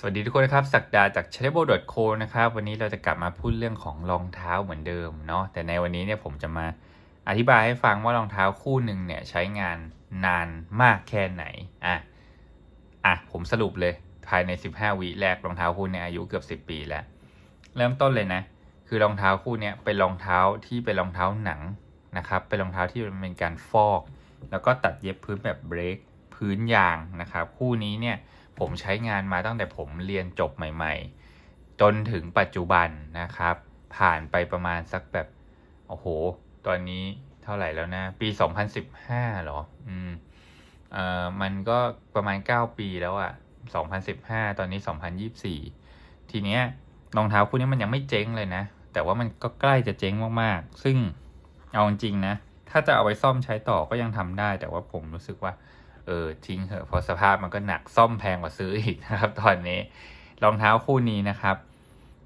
สวัสดีทุกคนนะครับ สักดาจาก c h a n n e l c o นะครับ วันนี้เราจะกลับมาพูดเรื่องของรองเท้าเหมือนเดิมเนาะ แต่ในวันนี้เนี่ยผมจะมาอธิบายให้ฟังว่ารองเท้าคู่หนึ่งเนี่ยใช้งานนานมากแค่ไหน อะ อะ ผมสรุปเลยภายใน 15 วิแรกรองเท้าคู่เนี้อายุเกือบ 10 ปีแล้ว เริ่มต้นเลยนะ คือรองเท้าคู่เนี้ยเป็นรองเท้าที่เป็นรองเท้าหนังนะครับ เป็นรองเท้าที่เป็นการฟอก แล้วก็ตัดเย็บพื้นแบบเบรกพื้นยางนะครับ คู่นี้เนี่ย ผมใช้งานมาตั้งแต่ผมเรียนจบใหม่ ๆ จนถึงปัจจุบันนะครับ ผ่านไปประมาณสักแบบ โอ้โห ตอนนี้เท่าไหร่แล้วนะ ปี 2015เหรอ อืมเอ่อมันก็ประมาณ 9 ปีแล้วอะ2015 ตอนนี้ 2024 ทีเนี้ยรองเท้าคู่นี้มันยังไม่เจ๊งเลยนะ แต่ว่ามันก็ใกล้จะเจ๊งมากๆ ซึ่งเอาจริงนะ ถ้าจะเอาไปซ่อมใช้ต่อก็ยังทำได้ แต่ว่าผมรู้สึกว่า เออทิ้งเถอะเพราะสภาพมันก็หนักซ่อมแพงกว่าซื้ออีกนะครับ ตอนนี้รองเท้าคู่นี้นะครับ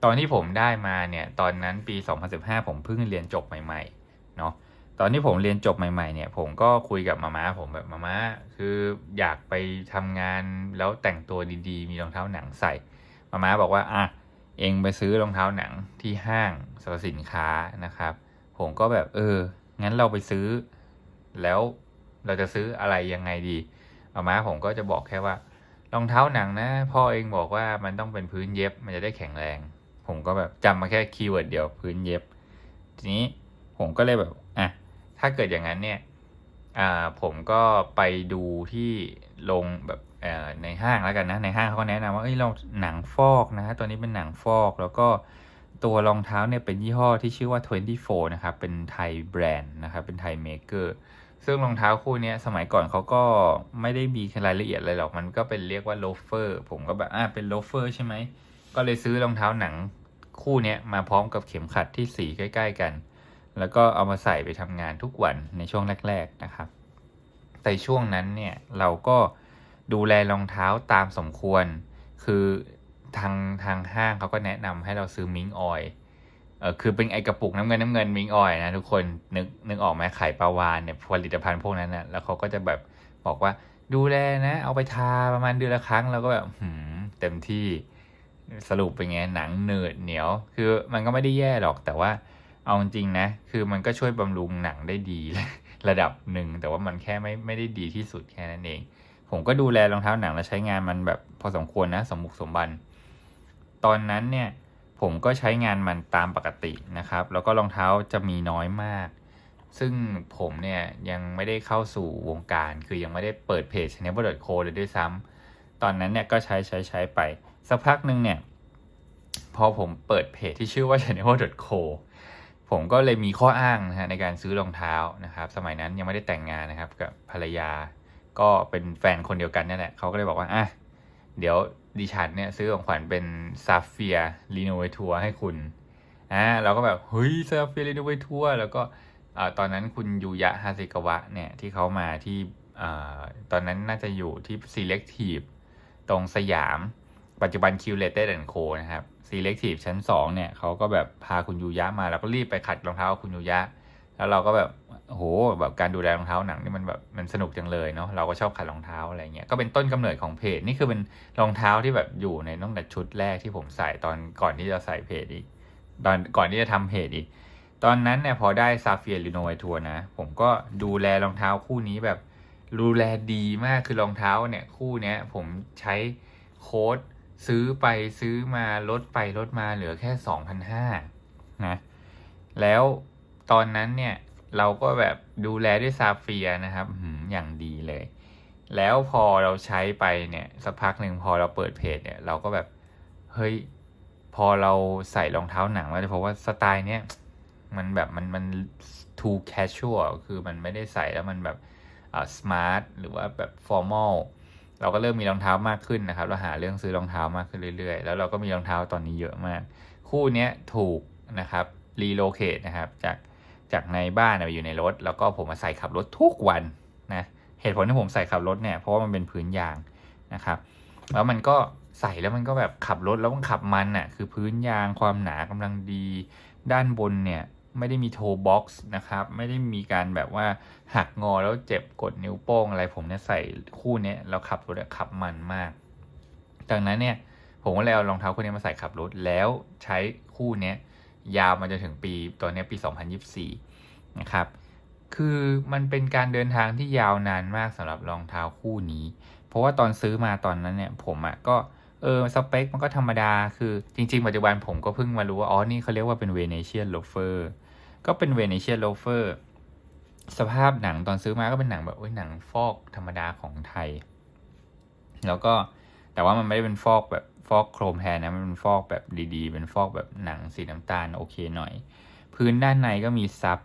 ตอนที่ผมได้มาเนี่ยตอนนั้นปี 2015 ผมเพิ่งเรียนจบใหม่ๆเนาะตอนที่ผมเรียนจบใหม่ๆเนี่ย ผมก็คุยกับมาม่าผมแบบมาม่าคืออยากไปทำงานแล้วแต่งตัวดีๆ มีรองเท้าหนังใส่มาม่าบอกว่าอะเองไปซื้อรองเท้าหนังที่ห้างสรรพสินค้านะครับ ผมก็แบบเอองั้นเราไปซื้อแล้ว เราจะซื้ออะไรยังไงดีอาม่าผมก็จะบอกแค่ว่ารองเท้าหนังนะ พ่อเองบอกว่ามันต้องเป็นพื้นเย็บมันจะได้แข็งแรง ผมก็แบบจำมาแค่คีย์เวิร์ดเดียวพื้นเย็บ ทีนี้ผมก็เลยแบบอะถ้าเกิดอย่างนั้นเนี่ยอ่าผมก็ไปดูที่ลงแบบในห้างแล้วกันนะในห้างเขาแนะนำว่าเอ้ยเราหนังฟอกนะตัวนี้เป็นหนังฟอกแล้วก็ตัวรองเท้าเนี่ยเป็นยี่ห้อที่ชื่อว่า 24 นะครับ เป็นไทยแบรนด์นะครับ เป็นไทยเมเกอร์ ซึ่งรองเท้าคู่นี้สมัยก่อนเขาก็ไม่ได้มีรายละเอียดอะไรหรอกมันก็เป็นเรียกว่าโลเฟอร์ ผมก็แบบอ่าเป็นโลเฟอร์ใช่ไหมก็เลยซื้อรองเท้าหนังคู่นี้มาพร้อมกับเข็มขัดที่สีใกล้ ๆ กัน แล้วก็เอามาใส่ไปทำงานทุกวันในช่วงแรก ๆนะครับ แต่ช่วงนั้นเนี่ยเราก็ดูแลรองเท้าตามสมควร คือทางทางห้างเขาก็แนะนำให้เราซื้อมิงออย เออคือเป็นไอกระปุกน้ำเงินน้ำเงินมิงออยนะทุกคนนึกนึกออกไหมไข่ปลาวานเนี่ยผลิตภัณฑ์พวกนั้นนะแล้วเขาก็จะแบบบอกว่าดูแลนะ เอาไปทาประมาณเดือนละครั้งแล้วก็แบบหืมเต็มที่สรุปเป็นไงหนังเนืดเหนียว คือมันก็ไม่ได้แย่หรอกแต่ว่าเอาจริงนะ คือมันก็ช่วยบำรุงหนังได้ดีระดับหนึ่ง แต่ว่ามันแค่ไม่ไม่ได้ดีที่สุดแค่นั้นเอง ผมก็ดูแลรองเท้าหนังแล้วใช้งานมันแบบพอสมควรนะ สมบุกสมบัน ตอนนั้นเนี่ย ผมก็ใช้งานมันตามปกตินะครับ แล้วก็รองเท้าจะมีน้อยมากซึ่งผมเนี่ยยังไม่ได้เข้าสู่วงการคือยังไม่ได้เปิดเพจ c h a n n e l c o เลยด้วยซ้ำตอนนั้นเนี่ยก็ใช้ใช้ใช้ไป สักพักหนึ่งเนี่ย พอผมเปิดเพจที่ชื่อว่า c h a n n e l c o ผมก็เลยมีข้ออ้างนะฮะในการซื้อรองเท้านะครับ สมัยนั้นยังไม่ได้แต่งงานนะครับ กับภรรยา ก็เป็นแฟนคนเดียวกันนี่แหละเขาก็เลยบอกว่าอะเดี๋ยว ดิฉันเนี่ยซื้อของขวัญเป็นซาเฟียรีโนเวทัวให้คุณอ่าเราก็แบบเฮ้ยซาเฟียรีโนเวทัวแล้วก็อ่าตอนนั้นคุณยูยะฮาซิกวะเนี่ยที่เขามาที่อ่าตอนนั้นน่าจะอยู่ที่ Selective ตรงสยาม ปัจจุบัน Curated and Co นะครับ Selective ชั้น 2 เนี่ยเขาก็แบบพาคุณยูยะมา แล้วก็รีบไปขัดรองเท้าคุณยูยะ แล้วเราก็แบบโหแบบการดูแลรองเท้าหนังนี่มันแบบมันสนุกจังเลยเนาะเราก็ชอบขัดรองเท้าอะไรเงี้ยก็เป็นต้นกำเนิดของเพจนี่คือเป็นรองเท้าที่แบบอยู่ในตั้งแต่ชุดแรกที่ผมใส่ตอนก่อนที่จะใส่เพจอีกตอนก่อนที่จะทำเพจอีก ตอนนั้นเนี่ยพอได้ซาเฟียริโนไวทัวร์นะ ผมก็ดูแลรองเท้าคู่นี้แบบดูแลดีมากคือรองเท้าเนี่ยคู่เนี้ยผมใช้โค้ดซื้อไปซื้อมาลดไปลดมาเหลือแค่สองพันห้านะแล้ว ตอนนั้นเนี่ยเราก็แบบดูแลด้วยซาเฟียนะครับอย่างดีเลย แล้วพอเราใช้ไปเนี่ยสักพักหนึ่งพอเราเปิดเพจเนี่ยเราก็แบบเฮ้ยพอเราใส่รองเท้าหนังแล้วเพราะว่าสไตล์เนี้ยมันแบบมันมัน too casual คือมันไม่ได้ใส่แล้วมันแบบอ่า smart หรือว่าแบบ formal เราก็เริ่มมีรองเท้ามากขึ้นนะครับเราหาเรื่องซื้อรองเท้ามากขึ้นเรื่อยๆ แล้วเราก็มีรองเท้าตอนนี้เยอะมาก คู่เนี้ยถูกนะครับ relocate นะครับจาก จากในบ้านไปอยู่ในรถ แล้วก็ผมมาใส่ขับรถทุกวันนะเหตุผลที่ผมใส่ขับรถเนี่ยเพราะว่ามันเป็นพื้นยางนะครับ แล้วมันก็ใส่แล้วมันก็แบบขับรถแล้วมันขับมันอะคือพื้นยางความหนากำลังดี ด้านบนเนี่ยไม่ได้มีโทบ็อกซ์นะครับ ไม่ได้มีการแบบว่าหักงอแล้วเจ็บกดนิ้วโป้งอะไรผมเนี่ยใส่คู่เนี้ยแล้วขับรถขับมันมาก จากนั้นเนี่ยผมก็เลยเอารองเท้าคู่นี้มาใส่ขับรถแล้วใช้คู่เนี้ ยาวมาจนถึงปีตอนนี้ปี 2024 นะครับ คือมันเป็นการเดินทางที่ยาวนานมากสำหรับรองเท้าคู่นี้ เพราะว่าตอนซื้อมาตอนนั้นเนี่ยผมอะ่ะก็เออสเปคมันก็ธรรมดา คือจริง ๆ ปัจจุบันผมก็เพิ่งมารู้ว่า อ๋อ นี่เขาเรียกว่าเป็นเวเนเชียนโลเฟอร์ก็เป็นเวเนเชียนโลเฟอร์สภาพหนังตอนซื้อมาก็เป็นหนังแบบโอ้ยหนังฟอกธรรมดาของไทย แล้วก็แต่ว่ามันไม่ได้เป็นฟอกแบบ ฟอกโครมแทนนะมันเป็นฟอกแบบดีๆ เป็นฟอกแบบหนังสีน้ำตาลโอเคหน่อย พื้นด้านในก็มีซับ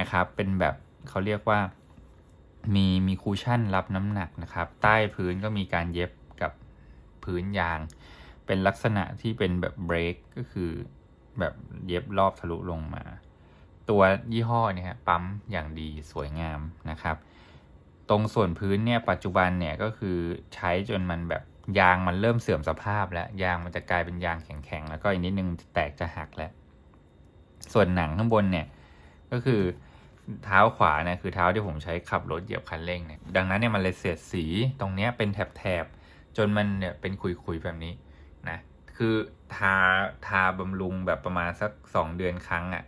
นะครับ เป็นแบบเขาเรียกว่า มีมีคูชั่นรับน้ำหนักนะครับ ใต้พื้นก็มีการเย็บกับพื้นยาง เป็นลักษณะที่เป็นแบบเบรกก็คือแบบเย็บรอบทะลุลงมา ตัวยี่ห้อเนี่ยปั๊มอย่างดีสวยงามนะครับ ตรงส่วนพื้นเนี่ยปัจจุบันเนี่ยก็คือใช้จนมันแบบ ยางมันเริ่มเสื่อมสภาพแล้ว ยางมันจะกลายเป็นยางแข็งๆ แล้วก็อีกนิดนึงแตกจะหักแล้ว ส่วนหนังข้างบนเนี่ย ก็คือเท้าขวาเนี่ยคือเท้าที่ผมใช้ขับรถเหยียบคันเร่งเนี่ย ดังนั้นเนี่ยมันเลยเสียดสีตรงเนี้ยเป็นแถบๆ จนมันเนี่ยเป็นขุยๆแบบนี้นะ คือทาทาบำรุงแบบประมาณสักสองเดือนครั้งอะ่ะ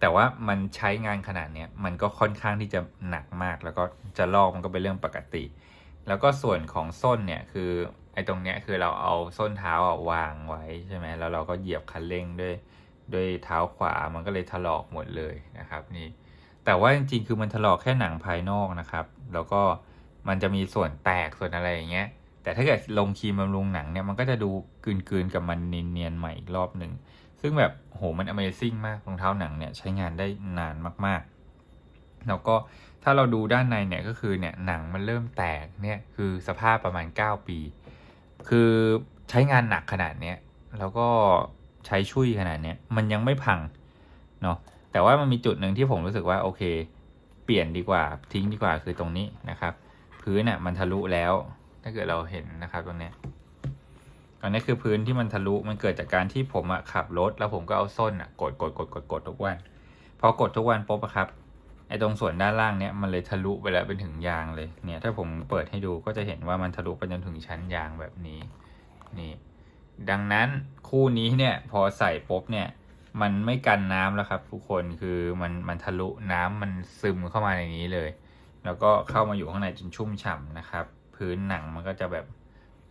แต่ว่ามันใช้งานขนาดเนี้ยมันก็ค่อนข้างที่จะหนักมาก แล้วก็จะลอกมันก็เป็นเรื่องปกติ แล้วก็ส่วนของส้นเนี่ยคือ ไอ้ตรงเนี้ยคือเราเอาส้นเท้าอะวางไว้ใช่ไหมแล้วเราก็เหยียบคันเร่งด้วยด้วยเท้าขวามันก็เลยถลอกหมดเลยนะครับนี่แต่ว่าจริงๆคือมันถลอกแค่หนังภายนอกนะครับ แล้วก็มันจะมีส่วนแตกส่วนอะไรอย่างเงี้ยแต่ถ้าเกิดลงครีมบำรุงหนังเนี่ยมันก็จะดูกลืนๆกับมันเนียนๆใหม่อีกรอบหนึ่งซึ่งแบบโหมัน Amazing มากรองเท้าหนังเนี่ยใช้งานได้นานมากๆ แล้วก็ถ้าเราดูด้านในเนี่ยก็คือเนี่ยหนังมันเริ่มแตกเนี่ยคือสภาพประมาณ 9 ปี คือใช้งานหนักขนาดเนี้ยแล้วก็ใช้ชุยขนาดเนี้ยมันยังไม่พังเนาะแต่ว่ามันมีจุดหนึ่งที่ผมรู้สึกว่าโอเค เปลี่ยนดีกว่าทิ้งดีกว่าคือตรงนี้นะครับ พื้นอะมันทะลุแล้ว ถ้าเกิดเราเห็นนะครับตรงเนี้ยตรงนี้คือพื้นที่มันทะลุมันเกิดจากการที่ผมอะขับรถ แล้วผมก็เอาส้นอะกดกดกดกดกดทุกวันพอกดทุกวันปุ๊บอะครับ อ้ตรงส่วนด้านล่างเนี้ยมันเลยทะลุไปแล้วเป็นถึงยางเลยเนี่ยถ้าผมเปิดให้ดูก็จะเห็นว่ามันทะลุไปจนถึงชั้นยางแบบนี้นี่ดังนั้นคู่นี้เนี่ยพอใส่ปุ๊บเนี่ยมันไม่กันน้ำแล้วครับ ทุกคนคือมันมันทะลุน้ำมันซึมเข้ามาในนี้เลย แล้วก็เข้ามาอยู่ข้างในจนชุ่มฉ่ำนะครับ พื้นหนังมันก็จะแบบ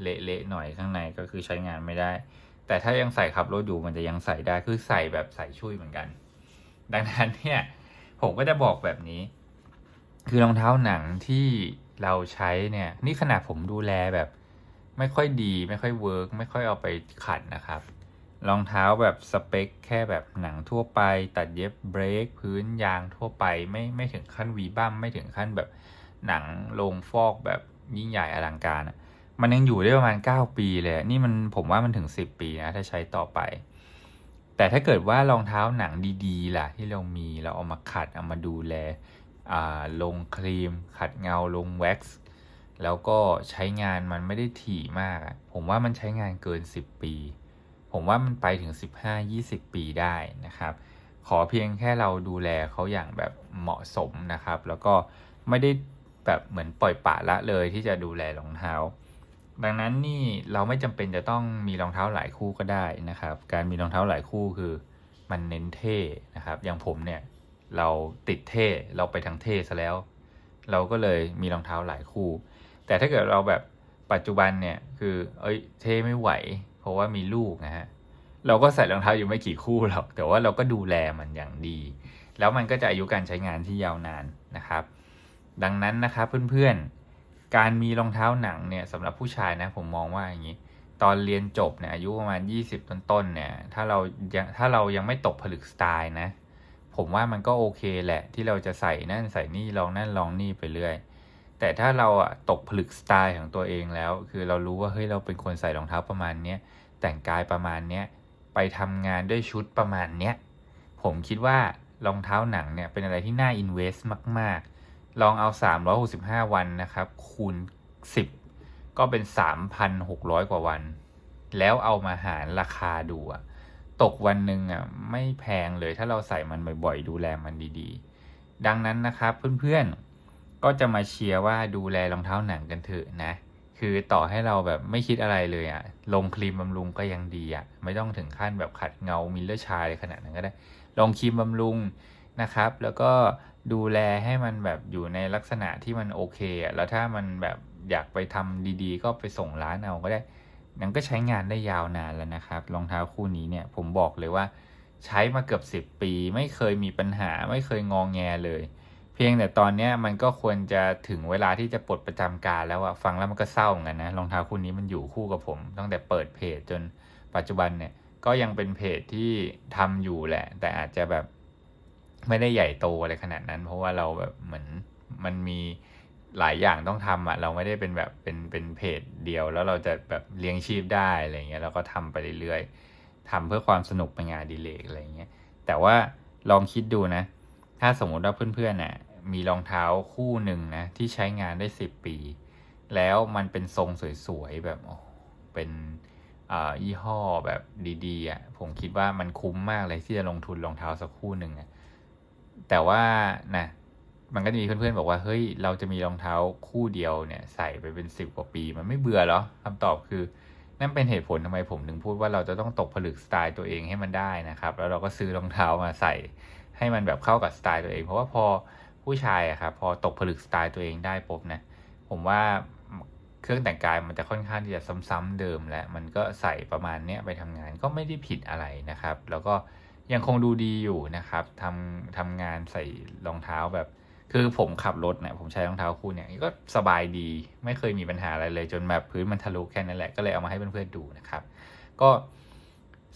เละๆหน่อยข้างในก็คือใช้งานไม่ได้ แต่ถ้ายังใส่ขับรถอยู่มันจะยังใส่ได้คือใส่แบบใส่ช่วยเหมือนกัน ดังนั้นเนี่ย ผมก็จะบอกแบบนี้ คือรองเท้าหนังที่เราใช้เนี่ย นี่ขนาดผมดูแลแบบ ไม่ค่อยดีไม่ค่อยเวิร์กไม่ค่อยเอาไปขัดนะครับรองเท้าแบบสเปคแค่แบบหนังทั่วไป ตัดเย็บเบรกพื้นยางทั่วไป ไม่ไม่ถึงขั้นวีบัมไม่ถึงขั้นแบบหนังลงฟอกแบบยิ่งใหญ่อลังการอะมันยังอยู่ได้ประมาณ 9 ปีเลย นี่มันผมว่ามันถึง 10 ปีนะ ถ้าใช้ต่อไป แต่ถ้าเกิดว่ารองเท้าหนังดีๆล่ะที่เรามีเราเอามาขัดเอามาดูแลลงครีม ขัดเงาลงแว็กซ์แล้วก็ใช้งานมันไม่ได้ถี่มาก ผมว่ามันใช้งานเกิน 10 ปี ผมว่ามันไปถึง 15-20 ปีได้นะครับ ขอเพียงแค่เราดูแลเขาอย่างแบบเหมาะสมนะครับ แล้วก็ไม่ได้แบบเหมือนปล่อยปะละเลยที่จะดูแลรองเท้า ดังนั้นนี่เราไม่จำเป็นจะต้องมีรองเท้าหลายคู่ก็ได้นะครับ การมีรองเท้าหลายคู่คือมันเน้นเท่นะครับ อย่างผมเนี่ยเราติดเท่เราไปทางเท่ซะแล้ว เราก็เลยมีรองเท้าหลายคู่ แต่ถ้าเกิดเราแบบปัจจุบันเนี่ยคือเอ้ยเท่ไม่ไหว เพราะว่ามีลูกนะฮะเราก็ใส่รองเท้าอยู่ไม่กี่คู่หรอกแต่ว่าเราก็ดูแลมันอย่างดี แล้วมันก็จะอายุการใช้งานที่ยาวนานนะครับ ดังนั้นนะครับเพื่อนๆ การมีรองเท้าหนังเนี่ยสำหรับผู้ชายนะผมมองว่าอย่างนี้ ตอนเรียนจบเนี่ยอายุประมาณ 20 ต้นๆเนี่ยถ้าเรายังถ้าเรายังไม่ตกผลึกสไตล์นะ ผมว่ามันก็โอเคแหละที่เราจะใส่นั่นใส่นี่ลองนั่นลองนี่ไปเรื่อย แต่ถ้าเราอะตกผลึกสไตล์ของตัวเองแล้ว คือเรารู้ว่าเฮ้ยเราเป็นคนใส่รองเท้าประมาณเนี้ยแต่งกายประมาณเนี้ยไปทำงานด้วยชุดประมาณเนี้ยผมคิดว่ารองเท้าหนังเนี่ยเป็นอะไรที่น่าอินเวสต์มาก ลองเอา 365 วันนะครับ คูณ 10 ก็เป็น 3,600 กว่าวัน แล้วเอามาหารราคาดูอะตกวันหนึ่งอะไม่แพงเลยถ้าเราใส่มันบ่อยๆ ดูแลมันดีๆ ดังนั้นนะครับเพื่อนๆ ก็จะมาเชียร์ว่าดูแลรองเท้าหนังกันเถอะนะ คือต่อให้เราแบบไม่คิดอะไรเลยอะลงครีมบำรุงก็ยังดีอะไม่ต้องถึงขั้นแบบขัดเงามิลเลอร์ชายขนาดนั้นก็ได้ลงครีมบำรุง นะครับ แล้วก็ดูแลให้มันแบบอยู่ในลักษณะที่มันโอเคอะแล้วถ้ามันแบบอยากไปทำดีๆ ก็ไปส่งร้านเอาก็ได้นันก็ใช้งานได้ยาวนานแล้วนะครับรองเท้าคู่นี้เนี่ยผมบอกเลยว่าใช้มาเกือบ 10 ปี ไม่เคยมีปัญหาไม่เคยงองแงเลย เพียงแต่ตอนเนี้ยมันก็ควรจะถึงเวลาที่จะปลดประจำการแล้วอะฟังแล้วมันก็เศร้าเหมือนกันนะรองเท้าคู่นี้มันอยู่คู่กับผม ตั้งแต่เปิดเพจจนปัจจุบันเนี่ยก็ยังเป็นเพจที่ทำอยู่แหละ แต่อาจจะแบบ ไม่ได้ใหญ่โตอะไรขนาดนั้น เพราะว่าเราแบบเหมือนมันมีหลายอย่างต้องทำอะเราไม่ได้เป็นแบบเป็นเป็นเพจเดียว แล้วเราจะแบบเลี้ยงชีพได้อะไรเงี้ยเราก็ทำไปเรื่อยๆทำเพื่อความสนุกเป็นงานดีเลกอะไรเงี้ยแต่ว่าลองคิดดูนะ ถ้าสมมติว่าเพื่อนๆน่ะมีรองเท้าคู่หนึ่งนะที่ใช้งานได้10ปี แล้วมันเป็นทรงสวยๆแบบโอ้เป็นอ่ายี่ห้อแบบดีๆอะผมคิดว่ามันคุ้มมากเลยที่จะลงทุนรองเท้าสักคู่หนึ่งอะ แต่ว่านะมันก็จะมีเพื่อนๆบอกว่าเฮ้ยเราจะมีรองเท้าคู่เดียวเนี่ยใส่ไปเป็นสิบกว่าปี มันไม่เบื่อเหรอคำตอบคือนั่นเป็นเหตุผลทำไมผมถึงพูดว่าเราจะต้องตกผลึกสไตล์ตัวเองให้มันได้นะครับ แล้วเราก็ซื้อรองเท้ามาใส่ให้มันแบบเข้ากับสไตล์ตัวเอง เพราะว่าพอผู้ชายอะครับพอตกผลึกสไตล์ตัวเองได้ปุ๊บนะผมว่าเครื่องแต่งกายมันจะค่อนข้างที่จะซ้ำๆเดิมและมันก็ใส่ประมาณเนี้ยไปทำงานก็ไม่ได้ผิดอะไรนะครับ แล้วก็ ยังคงดูดีอยู่นะครับทำทำงานใส่รองเท้าแบบ คือผมขับรถเนี่ยผมใช้รองเท้าคู่เนี่ยก็สบายดีไม่เคยมีปัญหาอะไรเลย จนแบบพื้นมันทะลุแค่นั้นแหละก็เลยเอามาให้เพื่อนๆดูนะครับ ก็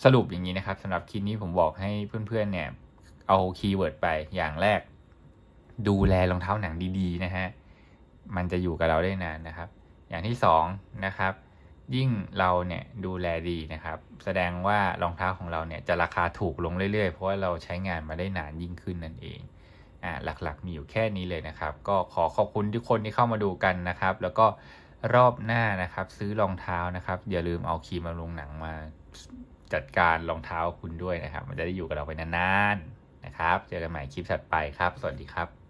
สรุปอย่างนี้นะครับสำหรับคลิปนี้ผมบอกให้เพื่อนๆเนี่ยเอาคีย์เวิร์ดไปอย่างแรก ดูแลรองเท้าหนังดีๆนะฮะมันจะอยู่กับเราได้นานนะครับ อย่างที่สองนะครับ ยิ่งเราเนี่ยดูแลดีนะครับ แสดงว่ารองเท้าของเราเนี่ยจะราคาถูกลงเรื่อยๆ เพราะว่าเราใช้งานมาได้นานยิ่งขึ้นนั่นเองอ่าหลักๆ มีอยู่แค่นี้เลยนะครับ ก็ขอขอบคุณทุกคนที่เข้ามาดูกันนะครับ แล้วก็รอบหน้านะครับ ซื้อรองเท้านะครับ อย่าลืมเอาครีมบำรุงหนังมาจัดการรองเท้าคุณด้วยนะครับ มันจะได้อยู่กับเราไปนานๆนะครับ เจอกันใหม่คลิปถัดไปครับ สวัสดีครับ